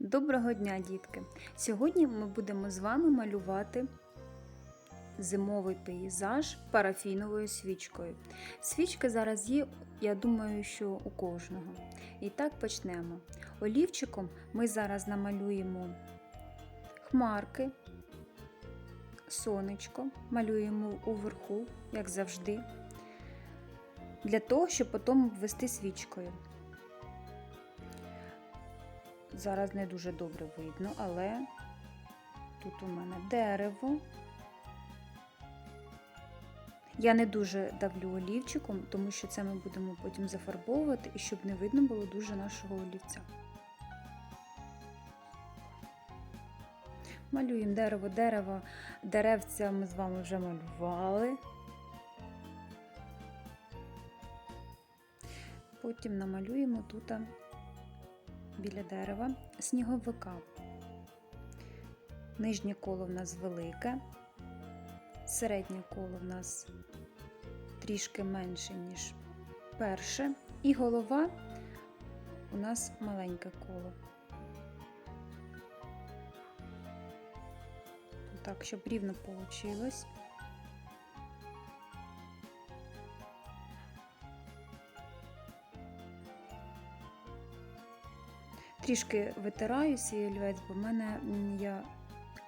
Доброго дня, дітки! Сьогодні ми будемо з вами малювати зимовий пейзаж парафіновою свічкою. Свічки зараз є, я думаю, що у кожного. І так почнемо. Олівчиком ми зараз намалюємо хмарки, сонечко, малюємо уверху, як завжди, для того, щоб потім обвести свічкою. Зараз не дуже добре видно, але тут у мене дерево. Я не дуже давлю олівчиком, тому що це ми будемо потім зафарбовувати і щоб не видно було дуже нашого олівця. Малюємо дерево, дерево, деревця ми з вами вже малювали. Потім намалюємо тут біля дерева сніговика. Нижнє коло в нас велике, середнє коло в нас трішки менше, ніж перше, і голова у нас маленьке коло. Так, щоб рівно вийшло. Трішки витираю свій олівець, бо в мене я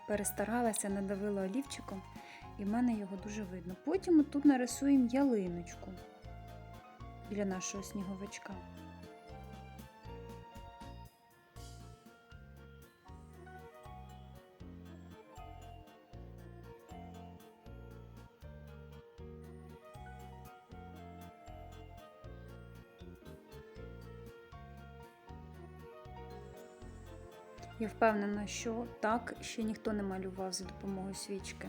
перестаралася, надавила олівчиком, і в мене його дуже видно. Потім тут нарисуємо ялиночку біля нашого сніговичка. Я впевнена, що так ще ніхто не малював за допомогою свічки.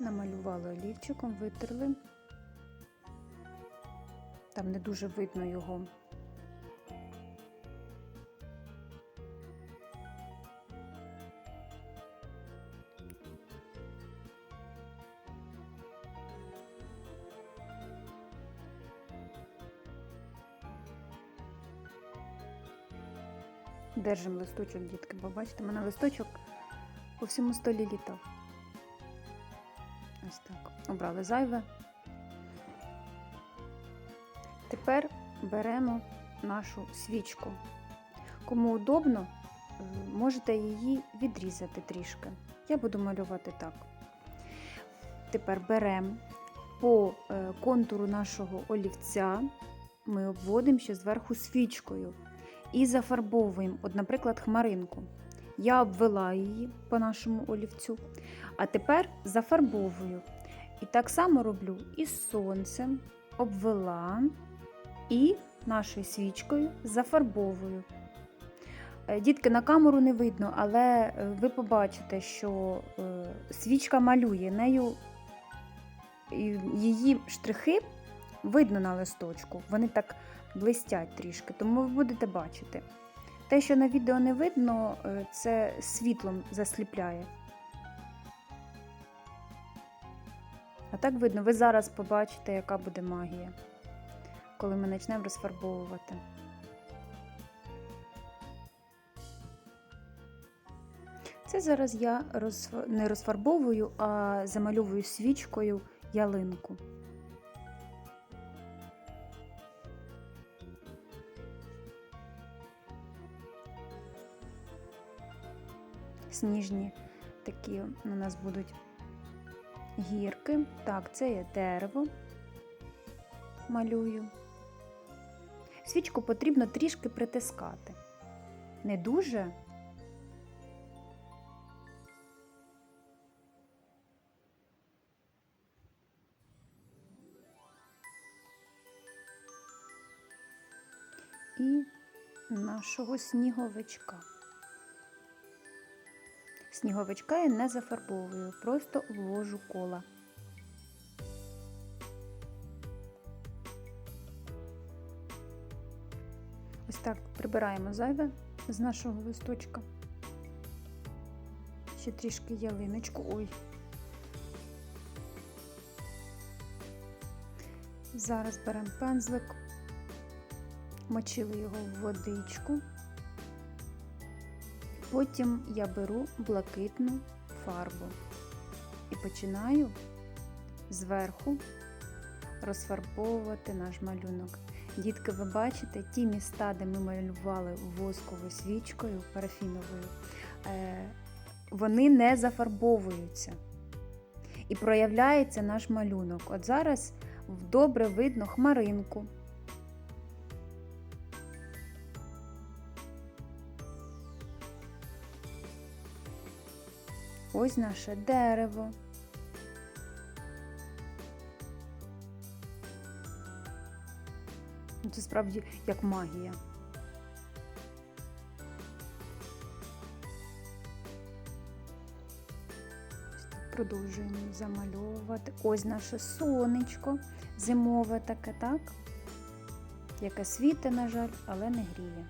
Намалювали олівчиком, витерли. Там не дуже видно його. Держимо листочок, дітки, бо бачите, мене листочок по всьому столі літав. Ось так. Обрали зайве. Тепер беремо нашу свічку. Кому удобно, можете її відрізати трішки. Я буду малювати так. Тепер беремо по контуру нашого олівця, ми обводимо ще зверху свічкою і зафарбовуємо, от, наприклад, хмаринку. Я обвела її по нашому олівцю, а тепер зафарбовую. І так само роблю із сонцем, обвела і нашою свічкою зафарбовую. Дітки, на камеру не видно, але ви побачите, що свічка малює, нею її штрихи видно на листочку, вони так блистять трішки, тому ви будете бачити. Те, що на відео не видно, це світлом засліпляє. А так видно, ви зараз побачите, яка буде магія коли ми почнемо розфарбовувати. Це зараз я не розфарбовую, а замальовую свічкою ялинку. Сніжні такі у нас будуть гірки. Так, це є дерево, малюю. Свічку потрібно трішки притискати. Не дуже. І нашого сніговичка. Сніговичка я не зафарбовую, просто вложу кола. Прибираємо зайве з нашого листочка. Ще трішки ялиночку. Ой. Зараз беремо пензлик, мочили його в водичку. Потім я беру блакитну фарбу і починаю зверху розфарбовувати наш малюнок. Дітки, ви бачите, ті міста, де ми малювали восковою свічкою парафіновою, е, вони не зафарбовуються. І проявляється наш малюнок. От зараз добре видно хмаринку. Ось наше дерево. Справді як магія. Продовжуємо замальовувати. Ось наше сонечко зимове таке, так? Яке світить, на жаль, але не гріє.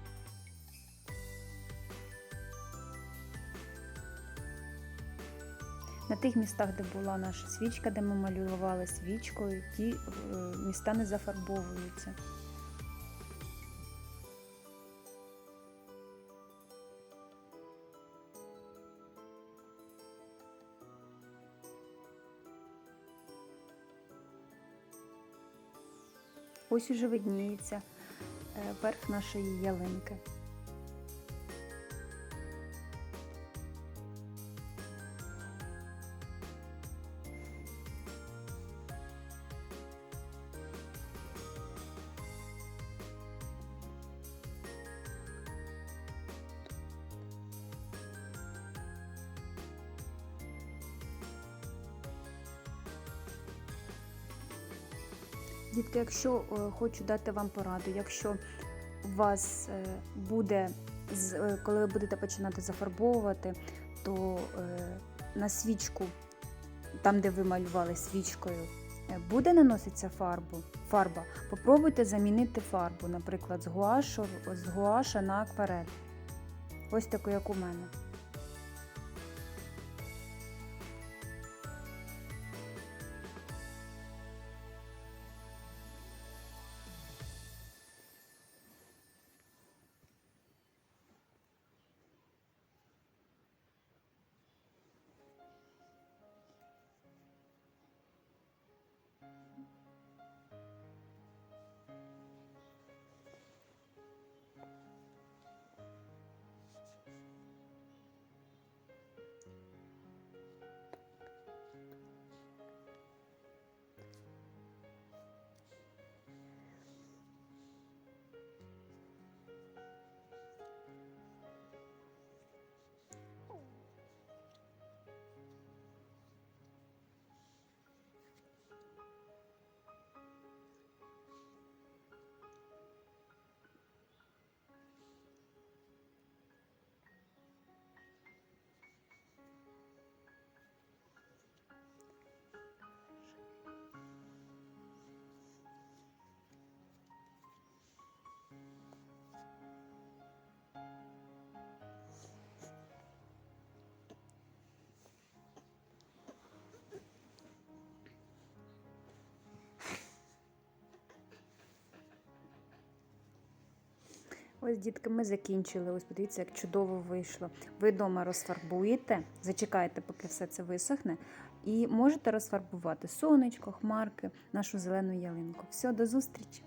На тих містах, де була наша свічка, де ми малювали свічкою, ті е, міста не зафарбовуються. Ось уже видніється е, верх нашої ялинки. Дітки, якщо е, хочу дати вам пораду, якщо у вас е, буде, з- е, коли ви будете починати зафарбовувати, то на свічку, там, де ви малювали свічкою, буде наноситися фарбу, фарба, попробуйте замінити фарбу, наприклад, з, гуашу, з гуаша на акварель. Ось таку, як у мене. Ось, дітки, ми закінчили. Ось подивіться, як чудово вийшло. Ви вдома розфарбуєте, зачекаєте, поки все це висохне, і можете розфарбувати сонечко, хмарки, нашу зелену ялинку. Все, до зустрічі!